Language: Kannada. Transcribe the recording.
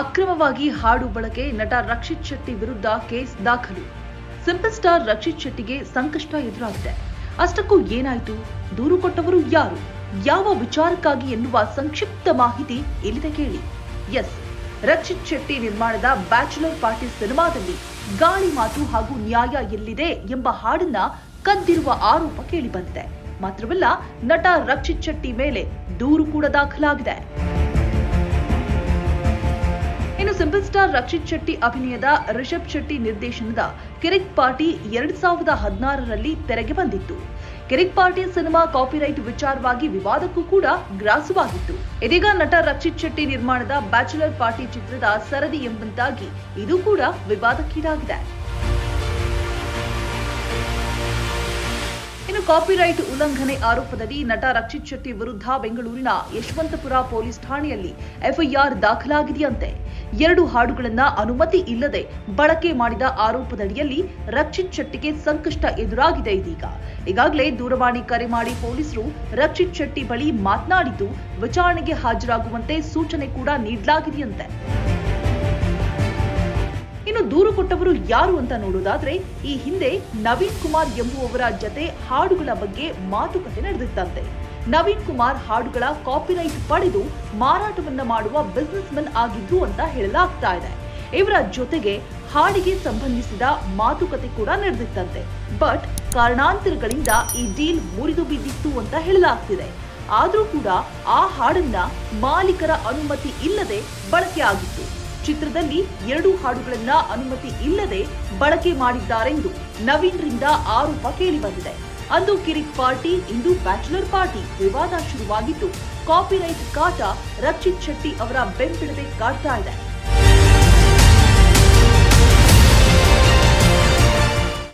ಅಕ್ರಮವಾಗಿ ಹಾಡು ಬಳಕೆ, ನಟ ರಕ್ಷಿತ್ ಶೆಟ್ಟಿ ವಿರುದ್ಧ ಕೇಸ್ ದಾಖಲು. ಸಿಂಪಲ್ ಸ್ಟಾರ್ ರಕ್ಷಿತ್ ಶೆಟ್ಟಿಗೆ ಸಂಕಷ್ಟ ಎದುರಾಗಿದೆ. ಅಷ್ಟಕ್ಕೂ ಏನಾಯಿತು? ದೂರು ಕೊಟ್ಟವರು ಯಾರು? ಯಾವ ವಿಚಾರಕ್ಕಾಗಿ ಎನ್ನುವ ಸಂಕ್ಷಿಪ್ತ ಮಾಹಿತಿ ಇಲ್ಲಿದೆ ಕೇಳಿ. ಎಸ್, ರಕ್ಷಿತ್ ಶೆಟ್ಟಿ ನಿರ್ಮಾಣದ ಬ್ಯಾಚುಲರ್ ಪಾರ್ಟಿ ಸಿನಿಮಾದಲ್ಲಿ ಗಾಳಿ ಮಾತು ಹಾಗೂ ನ್ಯಾಯ ಎಲ್ಲಿದೆ ಎಂಬ ಹಾಡನ್ನ ಕದ್ದಿರುವ ಆರೋಪ ಕೇಳಿಬಂದಿದೆ. ಮಾತ್ರವಲ್ಲ, ನಟ ರಕ್ಷಿತ್ ಶೆಟ್ಟಿ ಮೇಲೆ ದೂರು ಕೂಡ ದಾಖಲಾಗಿದೆ. ಇನ್ನು ಸಿಂಪಲ್ ಸ್ಟಾರ್ ರಕ್ಷಿತ್ ಶೆಟ್ಟಿ ಅಭಿನಯದ ರಿಷಬ್ ಶೆಟ್ಟಿ ನಿರ್ದೇಶನದ ಕಿರಿಕ್ ಪಾರ್ಟಿ ಎರಡ್ ಸಾವಿರದ ಹದಿನಾರರಲ್ಲಿ ತೆರೆಗೆ ಬಂದಿತ್ತು. ಕಿರಿಕ್ ಪಾರ್ಟಿ ಸಿನಿಮಾ ಕಾಪಿರೈಟ್ ವಿಚಾರವಾಗಿ ವಿವಾದಕ್ಕೂ ಕೂಡ ಗ್ರಾಸವಾಗಿತ್ತು. ಇದೀಗ ನಟ ರಕ್ಷಿತ್ ಶೆಟ್ಟಿ ನಿರ್ಮಾಣದ ಬ್ಯಾಚುಲರ್ ಪಾರ್ಟಿ ಚಿತ್ರದ ಸರದಿ ಎಂಬಂತಾಗಿ ಇದು ಕೂಡ ವಿವಾದಕ್ಕೀಡಾಗಿದೆ. ಕಾಪಿರೈಟ್ ಉಲ್ಲಂಘನೆ ಆರೋಪದಡಿ ನಟ ರಕ್ಷಿತ್ ಶೆಟ್ಟಿ ವಿರುದ್ಧ ಬೆಂಗಳೂರಿನ ಯಶವಂತಪುರ ಪೊಲೀಸ್ ಠಾಣೆಯಲ್ಲಿ ಎಫ್ಐಆರ್ ದಾಖಲಾಗಿದೆಯಂತೆ. ಎರಡು ಹಾಡುಗಳನ್ನ ಅನುಮತಿ ಇಲ್ಲದೆ ಬಳಕೆ ಮಾಡಿದ ಆರೋಪದಡಿಯಲ್ಲಿ ರಕ್ಷಿತ್ ಶೆಟ್ಟಿಗೆ ಸಂಕಷ್ಟ ಎದುರಾಗಿದೆ ಇದೀಗ. ಈಗಾಗಲೇ ದೂರವಾಣಿ ಕರೆ ಮಾಡಿ ಪೊಲೀಸರು ರಕ್ಷಿತ್ ಶೆಟ್ಟಿ ಬಳಿ ಮಾತನಾಡಿದ್ದು, ವಿಚಾರಣೆಗೆ ಹಾಜರಾಗುವಂತೆ ಸೂಚನೆ ಕೂಡ ನೀಡಲಾಗಿದೆಯಂತೆ. ದೂರು ಕೊಟ್ಟವರು ಯಾರು ಅಂತ ನೋಡೋದಾದ್ರೆ ಈ ಹಿಂದೆ ನವೀನ್ ಕುಮಾರ್ ಎಂಬುವವರ ಜತೆ ಹಾಡುಗಳ ಬಗ್ಗೆ ಮಾತುಕತೆ ನಡೆದಿತ್ತಂತೆ. ನವೀನ್ ಕುಮಾರ್ ಹಾಡುಗಳ ಕಾಪಿರೈಟ್ ಪಡೆದು ಮಾರಾಟವನ್ನ ಮಾಡುವ ಬಿಸ್ನೆಸ್ ಮನ್ ಆಗಿದ್ರು ಅಂತ ಹೇಳಲಾಗ್ತಾ ಇದೆ. ಇವರ ಜೊತೆಗೆ ಹಾಡಿಗೆ ಸಂಬಂಧಿಸಿದ ಮಾತುಕತೆ ಕೂಡ ನಡೆದಿತ್ತಂತೆ. ಬಟ್ ಕಾರಣಾಂತರಗಳಿಂದ ಈ ಡೀಲ್ ಮುರಿದು ಬಿದ್ದಿತ್ತು ಅಂತ ಹೇಳಲಾಗ್ತಿದೆ. ಆದರೂ ಕೂಡ ಆ ಹಾಡನ್ನ ಮಾಲೀಕರ ಅನುಮತಿ ಇಲ್ಲದೆ ಬಳಕೆ ಆಗಿತ್ತು. ಚಿತ್ರದಲ್ಲಿ ಎರಡು ಹಾಡುಗಳನ್ನ ಅನುಮತಿ ಇಲ್ಲದೆ ಬಳಕೆ ಮಾಡಿದ್ದಾರೆಂದು ನವೀನ್ರಿಂದ ಆರೋಪ ಕೇಳಿಬಂದಿದೆ ಅಂದು ಕಿರಿಕ್ ಪಾರ್ಟಿ, ಇಂದು ಬ್ಯಾಚುಲರ್ ಪಾರ್ಟಿ ವಿವಾದ ಶುರುವಾಗಿದ್ದು, ಕಾಪಿರೈಟ್ ಕಾಟ ರಕ್ಷಿತ್ ಶೆಟ್ಟಿ ಅವರ ಬೆಂಬಿಡದೆ ಕಾಡ್ತಾ ಇದೆ.